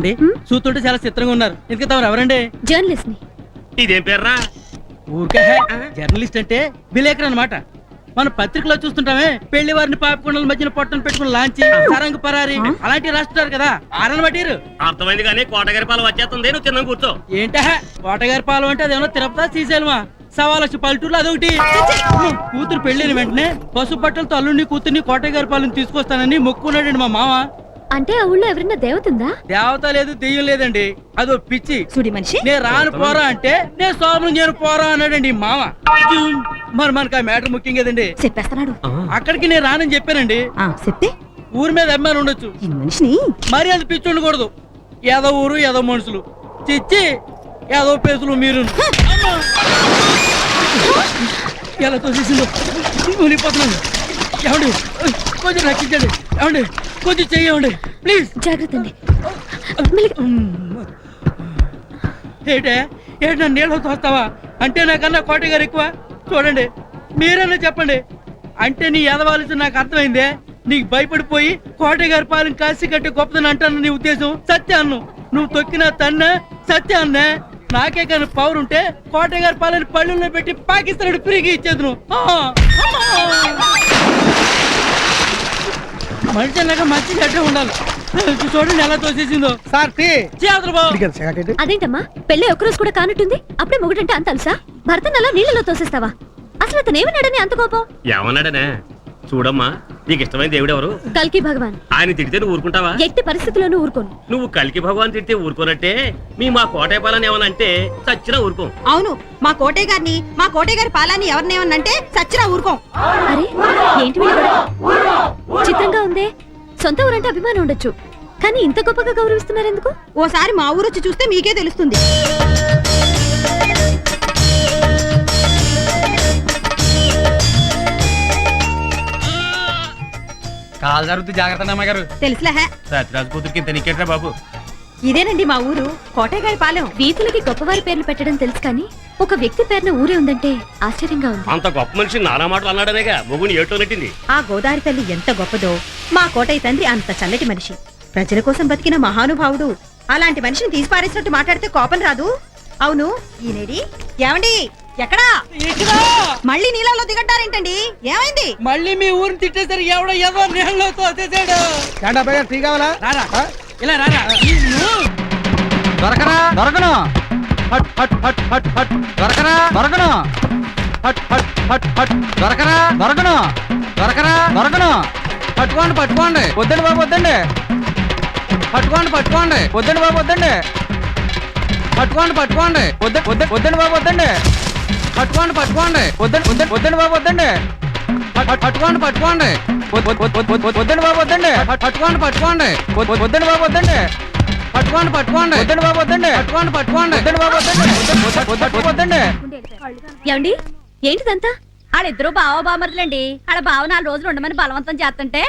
అండి చూస్తుంటే చాలా చిత్రంగా ఉన్నారు. ఇంకా తమరు ఎవరండి? జర్నలిస్ట్ని ఇదేం పేర్రా? ఊరికే జర్నలిస్ట్ అంటే విలేకరు అన్నమాట. మన పత్రికలో చూస్తుంటామే పెళ్ళి వారిని పాపకొండల మధ్యన పొట్టను పెట్టుకుని లాంచి సరంగు పరారి. అలాంటివి రాస్తుంటారు కదా ఆరని బట్టిరు అర్థమైంది కానీ కోటగారి పాలు వచ్చేస్తుంది నువ్వు తిన్నాం కూర్చో. ఏంటా కోటగారి పాలెం అంటే అదేమన్నా తిరుపతి శ్రీశైలమా? సవాలక్ష పల్లెటూరులో అదొకటి. కూతురు పెళ్ళిన వెంటనే పసుపు బట్టలతో అల్లుడిని కూతుర్ని కోటగారి పాలెం తీసుకొస్తానని మొక్కున్నాడండి మా మామ. అంటే ఆ ఊళ్ళో ఎవరైనా దేవతుందా దేవత లేదు దెయ్యం లేదండి. అదో పిచ్చి. సుడి మనిషి? నేను రాను పోరా అంటే నేను సోమరం నేను పోరా అన్నాడండి మామ. మరి మనకు ఆ మ్యాటర్ ముఖ్యం కదండి. చెప్పేస్తున్నాడు. అక్కడికి నేను రానని చెప్పానండి. ఆ చెప్తే? ఊరి మీద అభిమానం ఉండొచ్చు. ఈ మనిషిని? మరి అది పిచ్చి ఉండకూడదు. ఏదో ఊరు ఏదో మనుషులు. చిచ్చి ఏదో పేసులు మీరు ఎలా తోసేసిందో? మునిగిపోతున్నాను ఏమండి? కొంచెం రక్షించండి ఏమండి? కొంచెం చెయ్యండి. ప్లీజ్ జాగ్రత్త అండి. ఏటే? ఏంటి నన్ను నీళ్ళు తోస్తావా అంటే నాకన్నా కోట గారు ఎక్కువ? చూడండి. మీరన్నా చెప్పండి. అంటే నీ ఎదవాల్సి నాకు అర్థమైందే. నీకు భయపడిపోయి కోట గారి పాలన కాసి కట్టి గొప్పదని అంటాను నీ ఉద్దేశం. సత్య అన్ను. నువ్వు తొక్కిన తన్న సత్య అన్నే. నాకే కానీ పవర్ ఉంటే కోట గారి పాలన పళ్ళుల్లో పెట్టి పాకిస్తాన్ ఫ్రీగా ఇచ్చేది నువ్వు! మనిషి అన్నాక మంచి గడ్డ ఉండాలి. చూడండి ఎలా తోసేసిందో. సార్ టీ చేతులు బాబు అదేంటమ్మా? పెళ్ళి ఒక్కరోజు కూడా కానట్టుంది? అప్పుడే మొగుడంటే అంత అలుసా? భర్తను అలా నీళ్ళలో తోసేస్తావా? అసలు అతను ఏమన్నాడని అంత కోపం? ఏమన్నాడనే? చూడమ్మా నీకు ఇష్టమైన దేవుడు ఎవరు కల్కి భగవాన్. ఆయన తిడితే నువ్వు ఊరుకుంటావా? ఎట్టి పరిస్థితుల్లోనూ ఊరుకోను. నువ్వు కలికి భగవాన్ తిడితే ఊరుకోనట్టే? మీ మా కోటయ్య పాలని ఏమన్నా అంటే చచ్చినా ఊరుకోం. అవును మా కోటయ్య గారిని మా కోటయ్య గారి పాలాన్ని ఎవరినేమన్నంటే సచ్చినా ఊరుకోం. అరే ఏంటి వీళ్ళ? చిత్రంగా ఉందే సొంత ఊరంటే అభిమానం ఉండొచ్చు. కానీ ఇంత గొప్పగా గౌరవిస్తున్నారు ఎందుకు ఓసారి మా ఊరు వచ్చి చూస్తే మీకే తెలుస్తుంది. కాలు జరుగుతూ జాగ్రత్త అమ్మగారు తెలుసులే. సత్యరాజు కూతురికి ఇంత నీకేట్రా బాబు? ఇదేనండి మా ఊరు కోటయ్య గారి పాలెం. వీధులకి గొప్పవారి పేర్లు పెట్టడం తెలుసు కానీ ఒక వ్యక్తి పేరున ఊరే ఉందంటే ఆశ్చర్యంగా ఉంది. అంత గొప్ప మనిషి నానా మాటలు అన్నాడనేగా మొగుని ఏటో నెట్టింది. ఆ గోదావరి తల్లి ఎంత గొప్పదో మా కోటయ్య తండ్రి అంత చల్లటి మనిషి. ప్రజల కోసం బతికిన మహానుభావుడు. అలాంటి మనిషిని తీసి పారేసినట్టు మాట్లాడితే కోపం రాదు. అవును ఈనేడి ఏమండి? ఎక్కడా? ఇక్కడ. మళ్ళీ నీళ్ళలో దిగట్టారేంటండి? ఏమైంది? మళ్ళీ మీ ఊరిని తిట్టేసరి ఎవడో ఏదో నీళ్ళలో తోసేసాడు గారు టీ కావాలా? రారా? ఇలా రారా. దొరకరా దొరకను? హట్ హట్ హట్ హట్ హట్. దొరకరా దొరకను. హట్ హట్ హట్ హట్. దొరకరా దొరకను. దొరకరా దొరకను. పట్టుకోండి పట్టుకోండి. వద్దండి బాబు వద్దండి. పట్టుకోండి పట్టుకోండి. వద్దండి బాబు వద్దండి. పట్టుకోండి పట్టుకోండి. వద్ద వద్ద వద్దండి బాబు వద్దండి. పట్టుకోండి పట్టుకోండి. వద్దండి వద్దండి వద్దండి బాబు వద్దండి. పట్- పట్- పట్టుకోండి పట్టుకోండి. వద్- వద్- వద్- వద్- వద్- వద్దండి బాబు వద్దండి. పట్- పట్టుకోండి పట్టుకోండి. వద్- వద్- వద్దండి బాబు వద్దండి. పట్టుకోండి పట్టుకోండి. వద్దండి బాబు వద్దండి. పట్టుకోండి పట్టుకోండి. వద్దండి బాబు వద్దండి. వద్ద- వద్ద- వద్ద- వద్ద- వద్దండి. ఏమండి? ఏంటిదంతా? ఆడిద్దరు బావ బామర్దులండి ఆడ బావ నాలుగు రోజులు ఉండమని బలవంతం చేస్తుంటే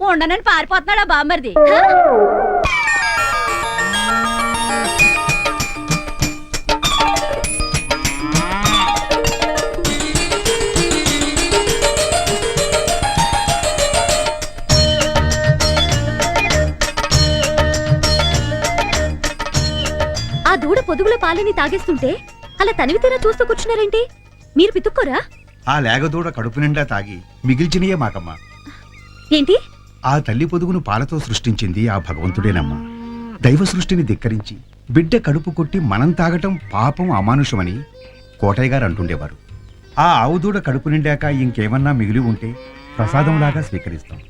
ఉండనని పారిపోతున్నాడు ఆ బామర్ది పొదుగుల పాలని తాగేస్తుంటే అలా తనివి తీరా చూస్తూ కూర్చున్నారేంటి? మీరు పితుక్కోరా? ఆ లేగదూడ కడుపు నిండా తాగి మిగిల్చినయే మాకమ్మ. ఏంటి? ఆ తల్లి పొదుగును పాలతో సృష్టించింది ఆ భగవంతుడేనమ్మా. దైవ సృష్టిని ధిక్కరించి బిడ్డ కడుపు కొట్టి మనం తాగటం పాపం అమానుషమని కోటయ్య గారు అంటుండేవారు. ఆ ఆవుదూడ కడుపు నిండాక ఇంకేమన్నా మిగిలి ఉంటే ప్రసాదంలాగా స్వీకరిస్తాం.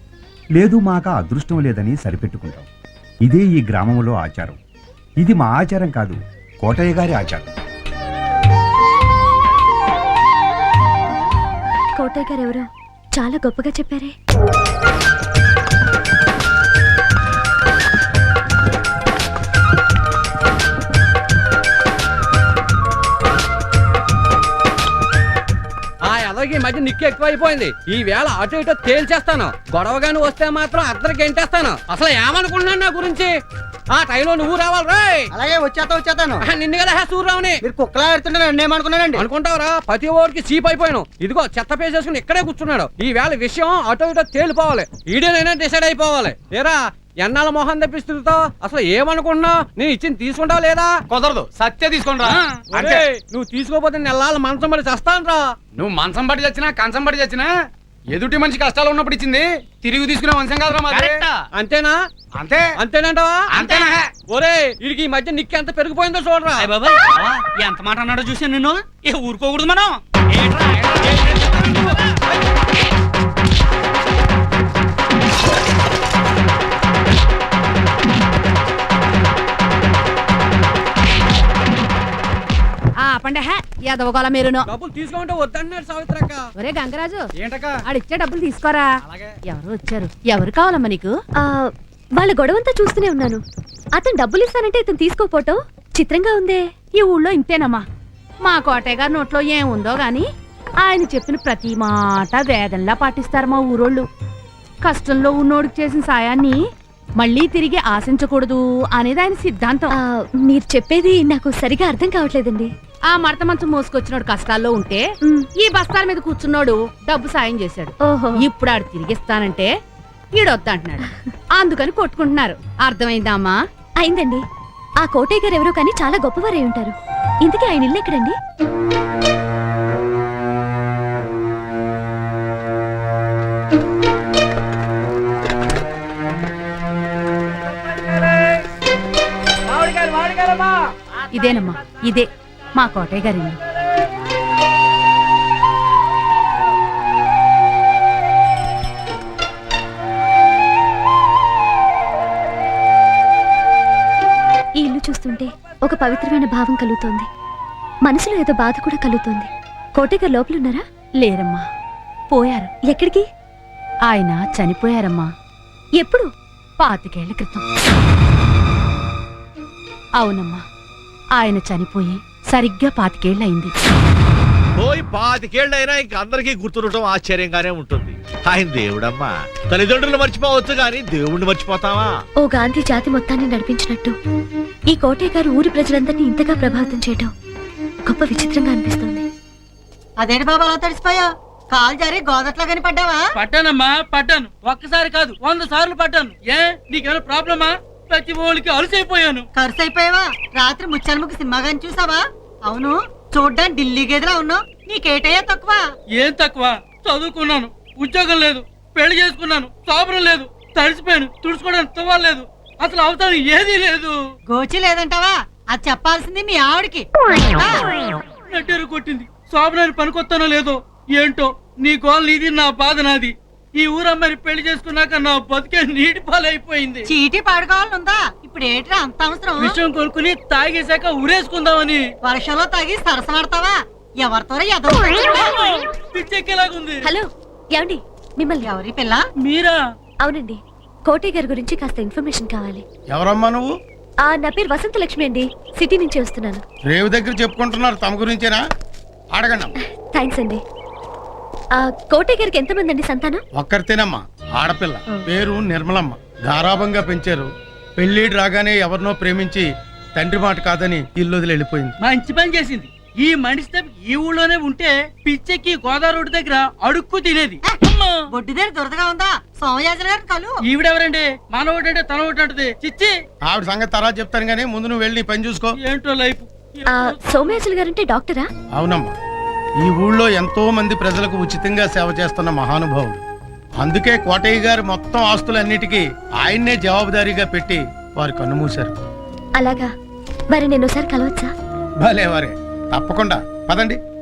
లేదు మాక అదృష్టం లేదని సరిపెట్టుకుంటాం. ఇదే ఈ గ్రామంలో ఆచారం. ఇది మా ఆచారం కాదు కోటయ్య గారి ఆచారం. కోటయ్య గారు ఎవరో? చాలా గొప్పగా చెప్పారే. ఈ మధ్య నిక్కు ఎక్కువైపోయింది. ఈ వేళ అటు ఇటు తేల్చేస్తాను. గొడవగాని వస్తే మాత్రం అద్దరికి ఎంటేస్తాను. అసలు ఏమనుకుంటున్నాను నా గురించి? ఆ టైంలో నువ్వు రావాలి రాయ్. అలాగే వచ్చేస్తా వచ్చేస్తాను నిన్ను కదా సూర్రావుని మీరు కుక్కలా ఎడుతుంటే నన్ను ఏమనుకున్నానండి అనుకుంటావరా ప్రతి ఓడికి చీప్ అయిపోయాను. ఇదిగో చెత్త పేసేసుకుని ఇక్కడే కూర్చున్నాడు. ఈ వేళ విషయం అటో ఇటో తేలిపోవాలి. ఈడేనైనా డిసైడ్ అయిపోవాలి. ఏరా ఎన్నాళ్ళ మొహం తెప్పిస్తుంటావు అసలు ఏమనుకుంటున్నావు నేను ఇచ్చింది తీసుకుంటావు లేదా? కుదరదు సత్య తీసుకుంటా. అంటే నువ్వు తీసుకోపోతే నెలల మంచం పడి చస్తాను రా నువ్వు మంచం పట్టి చచ్చినా కంచం పట్టి చచ్చినా ఎదుటి మనిషి కష్టాలు ఉన్నప్పుడు ఇచ్చింది తిరిగి తీసుకునే వంశం కాదురా మాది అంతేనా? అంతే. అంతేనంటావా? అంతేనా? ఒరే వీడికి ఈ మధ్య నిక్కి ఎంత పెరిగిపోయిందో చూడరా. అయ్య బాబాయ్ ఎంత మాట అన్నాడో చూసాను నిన్ను. ఏ ఊరుకోకూడదు మనం. ఎదవగల మీరును డబ్బులు సావిత్రక్క. ఒరే గంగరాజు ఏంటక్క? ఆడిచ్చే డబ్బులు తీసుకోరా. అలాగే. ఎవరు వచ్చారు? ఎవరు కావాలమ్మా నీకు? ఆ, వాళ్ళ గొడవంతా చూస్తూనే ఉన్నాను. అతను డబ్బులు ఇస్తానంటే ఇతను తీసుకోపోవటం చిత్రంగా ఉందే. ఈ ఊళ్ళో ఇంతేనమ్మా. మా కోటయ్య గారి నోట్లో ఏముందో గాని ఆయన చెప్పిన ప్రతి మాట వేదంలా పాటిస్తారు మా ఊరోళ్ళు. కష్టంలో ఉన్నోడికి చేసిన సాయాన్ని మళ్ళీ తిరిగి ఆశించకూడదు అనేది ఆయన సిద్ధాంతం. ఆ, మీరు చెప్పేది నాకు సరిగా అర్థం కావట్లేదండి. ఆ మడత మంచం మోసుకొచ్చినోడు కష్టాల్లో ఉంటే మ్, ఈ బస్తాల మీద కూర్చున్నోడు డబ్బు సాయం చేశాడు. ఓహో. ఇప్పుడు ఆడు తిరిగిస్తానంటే ఈడొద్దు అంటున్నాడు అందుకని కొట్టుకుంటున్నారు. అర్థమైందా అమ్మా? అయిందండి. ఆ కోటయ్య గారు ఎవరో కానీ చాలా గొప్పవారై ఉంటారు. ఇంతకీ ఆయన ఇల్లు ఎక్కడండి? ఇదేనమ్మా ఇదే మా కోటయ్య గారి ఈ ఇల్లు చూస్తుంటే ఒక పవిత్రమైన భావం కలుగుతోంది. మనసులో ఏదో బాధ కూడా కలుగుతోంది. కోటయ్య గారు లోపల ఉన్నారా లేరమ్మా పోయారు. ఎక్కడికి? ఆయన చనిపోయారమ్మా. ఎప్పుడు? పాతికేళ్ళ క్రితం. అవునమ్మా. ఆయన చనిపోయి సరిగ్గా పాతికేళ్ళయింది. పోయి పాతికేళ్ళైనా ఇంక అందరికీ గుర్తుండటం ఆశ్చర్యంగానే ఉంటుంది. ఆయన దేవుడమ్మా. తల్లిదండ్రులు మర్చిపోవచ్చు కానీ దేవుణ్ణి మర్చిపోతావా? ఓ గాంధీ జాతి మొత్తాన్ని నడిపించినట్టు. ఈ కోటయ్య గారు ఊరి ప్రజలందరినీ ఇంతగా ప్రభావితం చేయటం గొప్ప విచిత్రంగా అనిపిస్తోంది. అదేంటి బాబా అలా తడిసిపోయా? కాలు జారి గోదట్లో కనిపడ్డావా? పట్టానమ్మా పట్టాను. ఒక్కసారి కాదు వంద సార్లు పట్టాను. ఏ? నీకేమైనా ప్రాబ్లమా? ప్రతి ఓళ్ళకి అలసైపోయాను. ఖర్చు అయిపోయావా రాత్రి ముచ్చాలముఖి సినిమా గాని చూసావా? అవును చూడ్డానికి ఢిల్లీ గదిలా ఉన్నావు. నీకేటయ్యా తక్కువ? ఏం తక్కువ? చదువుకున్నాను ఉద్యోగం లేదు పెళ్ళి చేసుకున్నాను సోపరం లేదు తడిసిపోయాను తుడుచుకోవడానికి తువ్వలేదు అసలు అవసరం ఏదీ లేదు. గోచి లేదంటావా? అది చెప్పాల్సింది మీ ఆవిడకి. నట్టేరు కొట్టింది. శోభనాన్ని పనికొత్తానో లేదో ఏంటో నీ గోల్ నీది నా బాధ నాది. ఈ ఊరమ్మని పెళ్ళి చేసుకున్నాక నా బతికే నీటి పాలైపోయింది. చీటీ పాడుకోవాలనుందా? ఇప్పుడు ఏంట్రా అంత అవసరం? విషయం కొనుక్కుని తాగేశాక ఉరేసుకుందామని వర్షంలో తాగి సరసమాడతావా ఎవరితో పిచ్చెక్కేలాగుంది. హలో ఏమండి? మిమ్మల్ని ఎవరి పిల్ల? మీరా? అవునండి. కోటయ్య గారి గురించి కాస్త ఇన్ఫర్మేషన్ కావాలి. ఎవరమ్మా నువ్వు? ఆ నా పేరు వసంత లక్ష్మి అండి. సిటీ నుంచి వస్తున్నాను. రేవు దగ్గర చెప్పుకుంటున్నారు తమ గురించేనా? అడగండి. థ్యాంక్స్ అండి. ఆ కోటయ్య గారికి ఎంతమంది అండి సంతానం? ఒక్కరితేనమ్మా ఆడపిల్ల. పేరు నిర్మలమ్మ. గారాభంగా పెంచారు. పెళ్ళిడు రాగానే ఎవరినో ప్రేమించి తండ్రి మాట కాదని ఇల్లు వదిలి వెళ్ళిపోయింది. మంచి పని చేసింది. ఈ మనిషి ఈ ఊళ్ళోనే ఉంటే పిచ్చెక్కి గోదావరి రోడ్డు దగ్గర అడుక్కు తినేది. అమ్మా! బొడ్డు దగ్గర దురదగా ఉందా? సోమయాజన గారిని కలు. ఈవిడెవరండి? మన ఒకటంటే తన ఒకటి అంటది చిచ్చి! ఆవిడ సంగతి తర్వాత చెప్తాను కానీ ముందు నువ్వు వెళ్ళి నీ పని చూసుకో. ఏంటో లైఫ్? ఆ సోమయాజులు గారంటే డాక్టరా? అవునమ్మా. ఈ ఊళ్ళో ఎంతో మంది ప్రజలకు ఉచితంగా సేవ చేస్తున్న మహానుభావుడు. అందుకే కోటయ్య గారు మొత్తం ఆస్తులన్నిటికీ ఆయన్నే జవాబుదారీగా పెట్టి వారు కన్నుమూశారు. అలాగా. మరి నేను ఒకసారి కలవచ్చా? భలే వారే తప్పకుండా. పదండి.